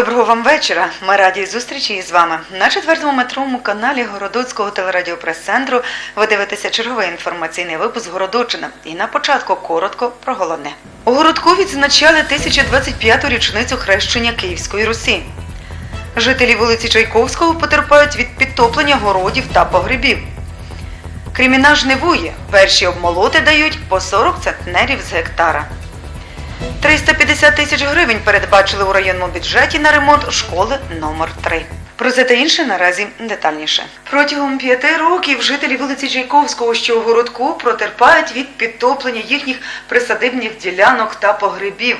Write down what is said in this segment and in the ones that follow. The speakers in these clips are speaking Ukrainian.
Доброго вам вечора. Ми раді зустрічі із вами. На четвертому метровому каналі Городоцького телерадіопрес-центру ви дивитеся черговий інформаційний випуск Городочина. І на початку коротко про головне. У городку відзначали 1025-ту річницю хрещення Київської Русі. Жителі вулиці Чайковського потерпають від підтоплення городів та погребів. Криміна жнивує. Перші обмолоти дають по 40 центнерів з гектара. 350 тисяч гривень передбачили у районному бюджеті на ремонт школи номер 3 Про це та інше наразі детальніше. Протягом п'яти років жителі вулиці Чайковського, що у городку, протерпають від підтоплення їхніх присадибних ділянок та погребів.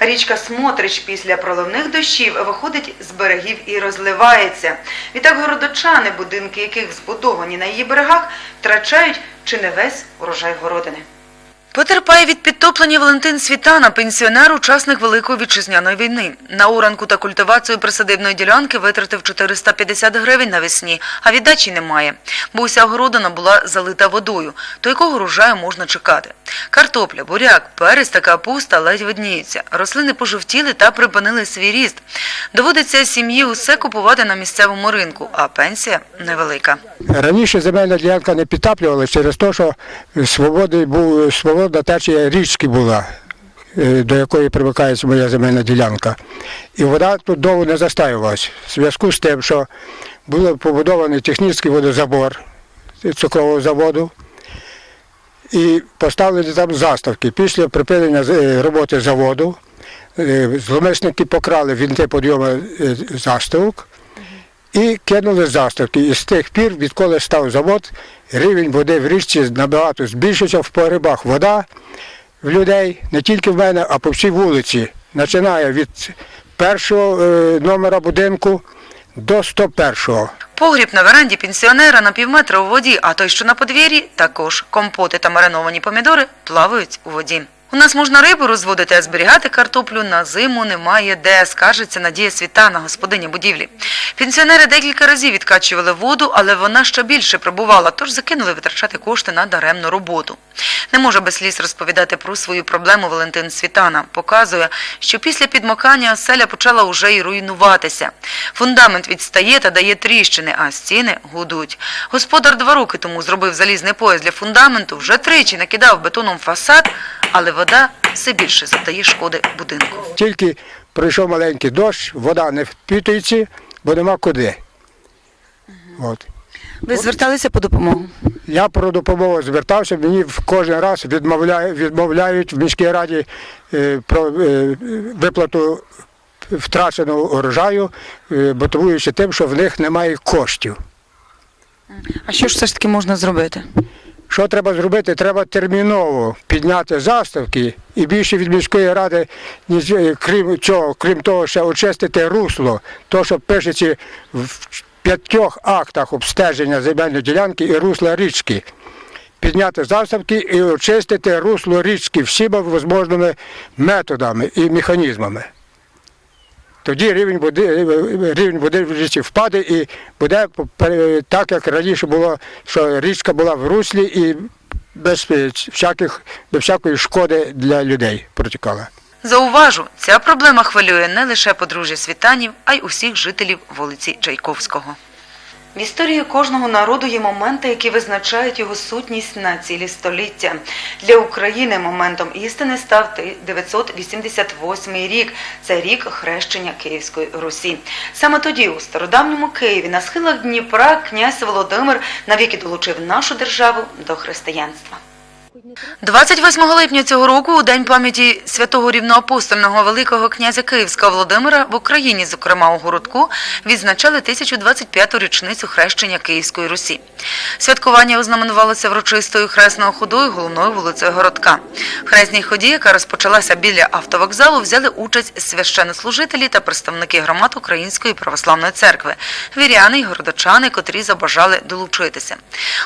Річка Смотрич після проливних дощів виходить з берегів і розливається. Відтак городочани, будинки яких збудовані на її берегах, втрачають чи не весь урожай городини. Потерпає від підтоплення Валентин Світана, пенсіонер, учасник Великої вітчизняної війни. На уранку та культивацію присадибної ділянки витратив 450 гривень навесні, а віддачі немає, бо уся городина була залита водою, то якого урожаю можна чекати. Картопля, буряк, перець та капуста ледь видніються. Рослини пожовтіли та припинили свій ріст. Доводиться сім'ї усе купувати на місцевому ринку, а пенсія невелика. Раніше земельна ділянка не підтаплювалася через те, що свободи був, свободна течія річки була, е, до якої примикається моя земельна ділянка. І вода тут довго не застаювалась. В зв'язку з тим, що був побудований технічний водозабор цукрового заводу і поставлені там заставки. Після припинення е, роботи заводу е, зломисники покрали вінти підйому е, заставок і кинули заставки. І з тих пір, відколи став завод, рівень води в річці набагато збільшився в погребах. Вода в людей, не тільки в мене, а по всій вулиці. Починає від першого е, номера будинку до 101-го. Погріб на веранді пенсіонера на півметра у воді, а той, що на подвір'ї, також компоти та мариновані помідори плавають у воді. У нас можна рибу розводити, а зберігати картоплю на зиму немає де, скаржиться Надія Світана, господиня будівлі. Пенсіонери декілька разів відкачували воду, але вона ще більше прибувала, тож закинули витрачати кошти на даремну роботу. Не може без сліз розповідати про свою проблему Валентин Світана. Показує, що після підмокання оселя почала уже й руйнуватися. Фундамент відстає та дає тріщини, а стіни гудуть. Господар два роки тому зробив залізний пояс для фундаменту, вже тричі накидав бетоном фасад, але вода все більше завдає шкоди будинку. Тільки пройшов маленький дощ, вода не впитується, бо нема куди. От. Ви зверталися по допомогу? Я про допомогу звертався, мені в кожен раз відмовляють, відмовляють в міській раді е, про е, виплату втраченого урожаю, е, мотивуючи тим, що в них немає коштів. А що ж все ж таки можна зробити? Що треба зробити? Треба терміново підняти заставки і більше від міської ради, е, крім цього, крім того, ще очистити русло, то, що пишеться в п'ятьох актах обстеження земельної ділянки і русла річки. Підняти заставки і очистити русло річки всіма можливими методами і механізмами. Тоді рівень води, рівень води в річці впаде і буде так, як раніше було, що річка була в руслі і без всяких, без всякої шкоди для людей протікала. Зауважу, ця проблема хвилює не лише подружжя Світанів, а й усіх жителів вулиці Чайковського. В історії кожного народу є моменти, які визначають його сутність на цілі століття. Для України моментом істини став 988 рік. Це рік хрещення Київської Русі. Саме тоді, у стародавньому Києві, на схилах Дніпра, князь Володимир навіки долучив нашу державу до християнства. 28 липня цього року, у день пам'яті святого рівноапостольного великого князя Київського Володимира в Україні, зокрема у городку, відзначали 1025-ту річницю хрещення Київської Русі. Святкування ознаменувалося врочистою хресною ходою головною вулицею городка. Хресній ході, яка розпочалася біля автовокзалу, взяли участь священнослужителі та представники громад Української православної церкви, віряни й городочани, котрі забажали долучитися.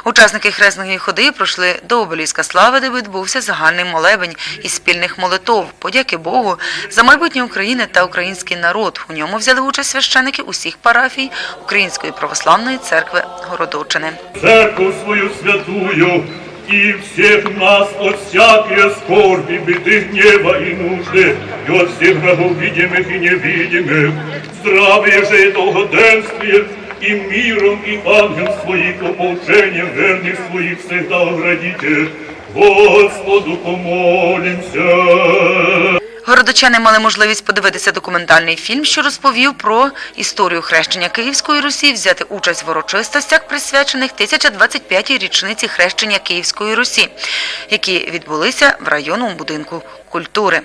Учасники хресної ходи пройшли до обеліска слави, де відбувся загальний молебень із спільних молитов, подяки Богу за майбутнє України та український народ. У ньому взяли участь священики усіх парафій Української православної церкви Городочини. церковь свою святую, и всех нас от всякой скорби, беды, гнева и нужды, и от всех врагов видимых и невидимых, здравие же и долгоденствие, и миром, и ангел своих ополчением верных своих всегда оградите. Господу помолимся. Городочани мали можливість подивитися документальний фільм, що розповів про історію хрещення Київської Русі, взяти участь в урочистостях, присвячених 1025-й річниці хрещення Київської Русі, які відбулися в районному будинку культури.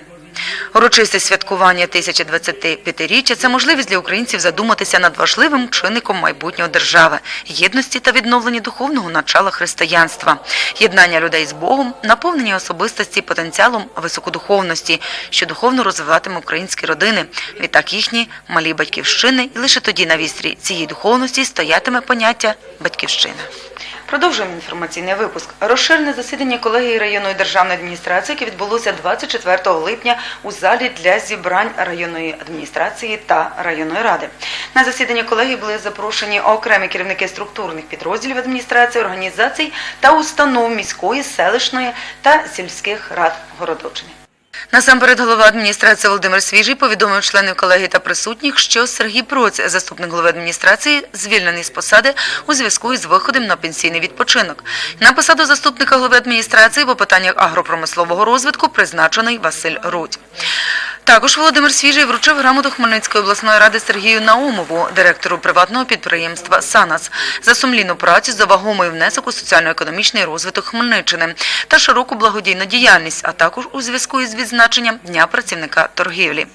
Урочисте святкування 1025-річчя – це можливість для українців задуматися над важливим чинником майбутнього держави, єдності та відновлення духовного начала християнства, єднання людей з Богом, наповнення особистості потенціалом високодуховності, що духовно розвиватиме українські родини, відтак їхні малі батьківщини, і лише тоді на вістрі цієї духовності стоятиме поняття батьківщина. Продовжуємо інформаційний випуск. Розширене засідання колегії районної державної адміністрації, яке відбулося 24 липня у залі для зібрань районної адміністрації та районної ради. На засідання колегії були запрошені окремі керівники структурних підрозділів адміністрації, організацій та установ міської, селищної та сільських рад Городочини. Насамперед голова адміністрації Володимир Свіжий повідомив членів колегії та присутніх, що Сергій Проць, заступник голови адміністрації, звільнений з посади у зв'язку із виходом на пенсійний відпочинок. На посаду заступника голови адміністрації по питаннях агропромислового розвитку призначений Василь Рудь. Також Володимир Свіжий вручив грамоту Хмельницької обласної ради Сергію Наумову, директору приватного підприємства «Санас», за сумлінну працю за вагомий внесок у соціально-економічний розвиток Хмельниччини та широку благодійну діяльність, а також у зв'язку із відзначенням Дня працівника торгівлі.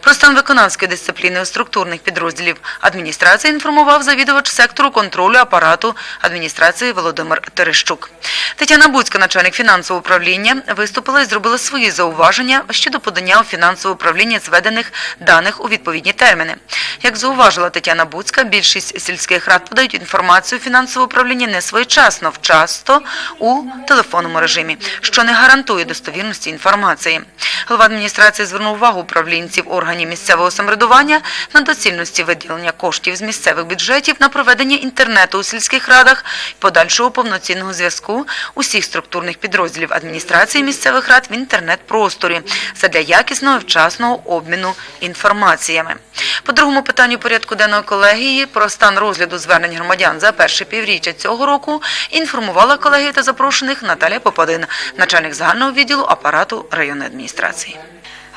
Про стан виконавської дисципліни у структурних підрозділів адміністрації інформував завідувач сектору контролю апарату адміністрації Володимир Терещук. Тетяна Буцька, начальник фінансового управління, виступила і зробила свої зауваження щодо подання у фінансове управління зведених даних у відповідні терміни. Як зауважила Тетяна Буцька, більшість сільських рад подають інформацію у фінансове управління не своєчасно, вчасно у телефонному режимі, що не гарантує достовірності інформації. Голова адміністрації звернув увагу управлінців органів місцевого самоврядування на доцільності виділення коштів з місцевих бюджетів на проведення інтернету у сільських радах і подальшого повноцінного зв'язку усіх структурних підрозділів адміністрації місцевих рад в інтернет-просторі задля якісного і вчасного обміну інформаціями. По другому питанню порядку денної колегії про стан розгляду звернень громадян за перше півріччя цього року інформувала колегія та запрошених Наталія Попадин, начальник загального відділу апарату районної адміністрації.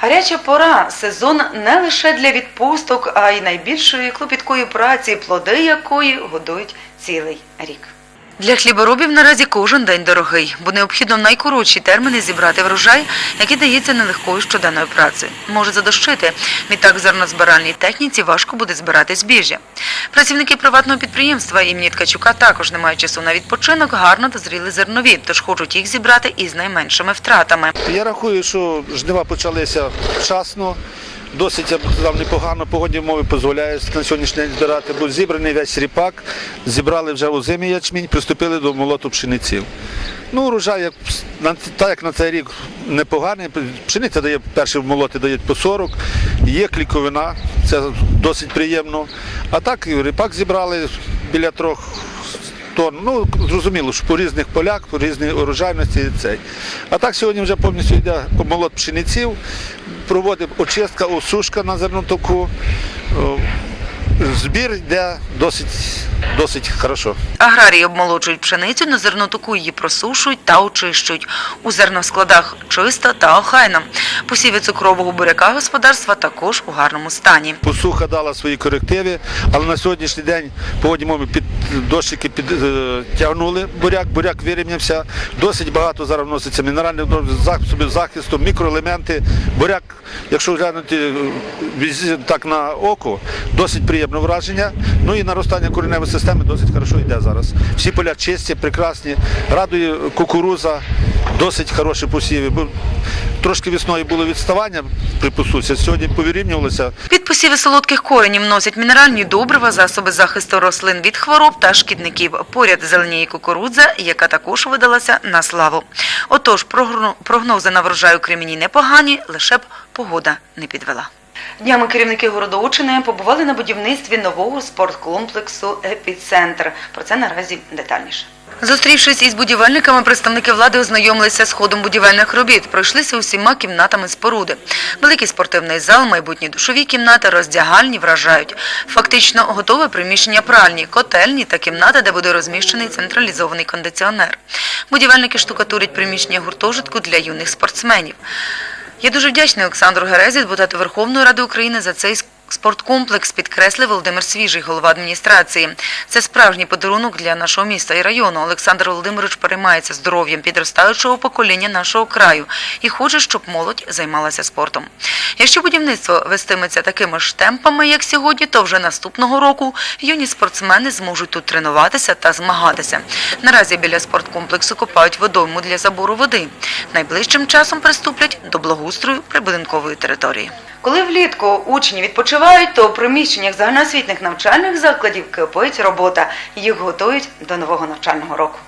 Гаряча пора сезон не лише для відпусток, а й найбільшої клопіткої праці, плоди якої годують цілий рік. Для хліборобів наразі кожен день дорогий, бо необхідно в найкоротші терміни зібрати врожай, який дається нелегкою щоденною працею. Може задощити. Відтак зернозбиральній техніці важко буде збирати збіжжя. Працівники приватного підприємства імені Ткачука також не мають часу на відпочинок, гарно дозріли зернові, тож хочуть їх зібрати із найменшими втратами. Я рахую, що жнива почалися вчасно. Досить я б сказав непогано. Погодні умови дозволяють на сьогоднішній день збирати. Був зібраний весь ріпак, зібрали вже озимий ячмінь, приступили до молоту пшениці. Ну, урожай, як, так як на цей рік непоганий, пшениця дає перші молоти дають по 40, є кліковина, це досить приємно. А так ріпак зібрали біля трьох тонн. Ну, зрозуміло, що по різних полях, по різній урожайності і цей. А так сьогодні вже повністю йде молот пшениців, проводить очистка, осушка на зернотоку. Збір йде досить, досить хорошо. Аграрії обмолоджують пшеницю, на зернотоку її просушують та очищують. У зерноскладах чисто та охайно. Посіви цукрового буряка господарства також у гарному стані. Посуха дала свої корективи, але на сьогоднішній день погодні мови під дощики підтягнули буряк, буряк вирівнявся. Досить багато зараз вноситься мінеральних засобів захисту, мікроелементи. Буряк, якщо глянути е, так на око, досить приємне враження. Ну і наростання кореневої системи досить хорошо йде зараз. Всі поля чисті, прекрасні. Радує кукуруза, досить хороші посіви. Трошки весною було відставання при посусі, сьогодні повирівнювалося. Під посіви солодких коренів носять мінеральні добрива, засоби захисту рослин від хвороб та шкідників. Поряд зеленіє кукурудза, яка також видалася на славу. Отож, прогно- прогнози на врожай у Кремені непогані, лише б погода не підвела. Днями керівники Городоучини побували на будівництві нового спорткомплексу Епіцентр. Про це наразі детальніше. Зустрівшись із будівельниками, представники влади ознайомилися з ходом будівельних робіт, пройшлися усіма кімнатами споруди. Великий спортивний зал, майбутні душові кімнати, роздягальні вражають. Фактично готове приміщення пральні, котельні та кімната, де буде розміщений централізований кондиціонер. Будівельники штукатурять приміщення гуртожитку для юних спортсменів. Я дуже вдячний Олександру Герезі, депутату Верховної Ради України, за цей спорткомплекс, підкреслив Володимир Свіжий, голова адміністрації. Це справжній подарунок для нашого міста і району. Олександр Володимирович переймається здоров'ям підростаючого покоління нашого краю і хоче, щоб молодь займалася спортом. Якщо будівництво вестиметься такими ж темпами, як сьогодні, то вже наступного року юні спортсмени зможуть тут тренуватися та змагатися. Наразі біля спорткомплексу копають водойму для забору води. Найближчим часом приступлять до благоустрою прибудинкової території. Коли влітку учні відпочивають, то у приміщеннях загальноосвітних навчальних закладів кипить робота. Їх готують до нового навчального року.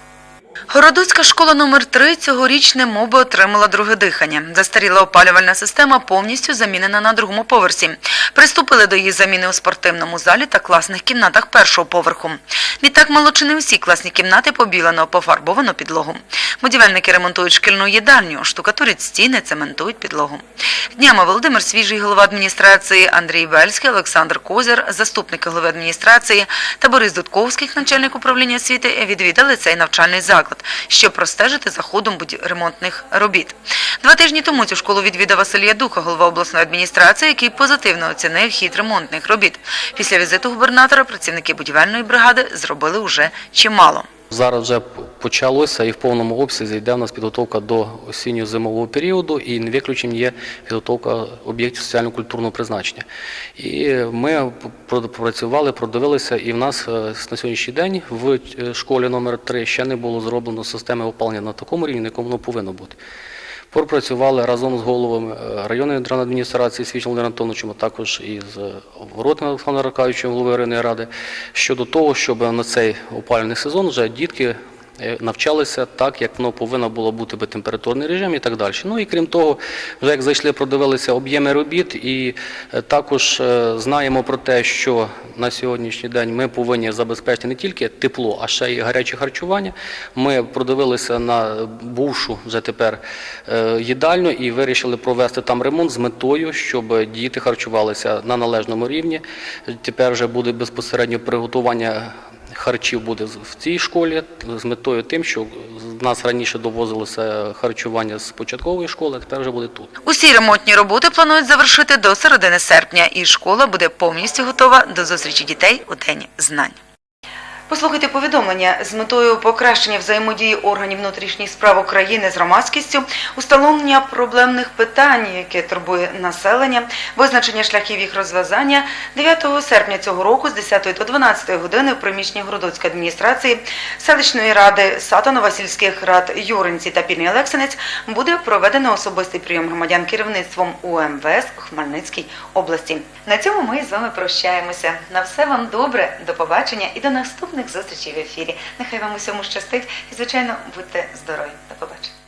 Городоцька школа номер 3 цьогоріч немоби отримала друге дихання. Застаріла опалювальна система повністю замінена на другому поверсі. Приступили до її заміни у спортивному залі та класних кімнатах першого поверху. Відтак молодшини всі класні кімнати побілено, пофарбовано підлогу. Будівельники ремонтують шкільну їдальню, штукатурять стіни, цементують підлогу. Днями Володимир Свіжий, голова адміністрації, Андрій Бельський, Олександр Козір, заступники голови адміністрації та Борис Дудковський, начальник управління освіти, відвідали цей навчальний заклад, щоб простежити за ходом ремонтних робіт. Два тижні тому цю школу відвідав Василь Ядуха, голова обласної адміністрації, який позитивно оцінив хід ремонтних робіт. Після візиту губернатора працівники будівельної бригади зробили уже чимало. Зараз вже почалося і в повному обсязі йде у нас підготовка до осінньо-зимового періоду, і не виключенням є підготовка об'єктів соціально-культурного призначення. І ми пропрацювали, продивилися, і в нас е, на сьогоднішній день в е, школі номер 3 ще не було зроблено системи опалення на такому рівні, на якому воно повинно бути. Пропрацювали разом з головами е, районної державної адміністрації Володимиром Антоновичем, а також із Воротним Олександром Аркадійовичем, головою районної ради, щодо того, щоб на цей опалювальний сезон вже дітки навчалися так, як воно повинно було бути би температурний режим і так далі. Ну і крім того, вже як зайшли, продивилися об'єми робіт, і е, також е, знаємо про те, що на сьогоднішній день ми повинні забезпечити не тільки тепло, а ще й гаряче харчування. Ми продивилися на бувшу вже тепер е, їдальню і вирішили провести там ремонт з метою, щоб діти харчувалися на належному рівні. Тепер вже буде безпосередньо приготування харчів буде в цій школі з метою тим, що з нас раніше довозилося харчування з початкової школи, а тепер вже буде тут. Усі ремонтні роботи планують завершити до середини серпня, і школа буде повністю готова до зустрічі дітей у День знань. Послухайте повідомлення з метою покращення взаємодії органів внутрішніх справ України з громадськістю, установлення проблемних питань, яке турбує населення, визначення шляхів їх розв'язання 9 серпня цього року з 10 до 12 години в приміщенні Городоцької адміністрації селищної ради Сатанова сільських рад Юринці та Пільний Олексинець буде проведено особистий прийом громадян керівництвом УМВС у Хмельницькій області. На цьому ми з вами прощаємося. На все вам добре, до побачення і до наступних зустрічей в ефірі. Нехай вам усьому щастить і, звичайно, будьте здорові. До побачення.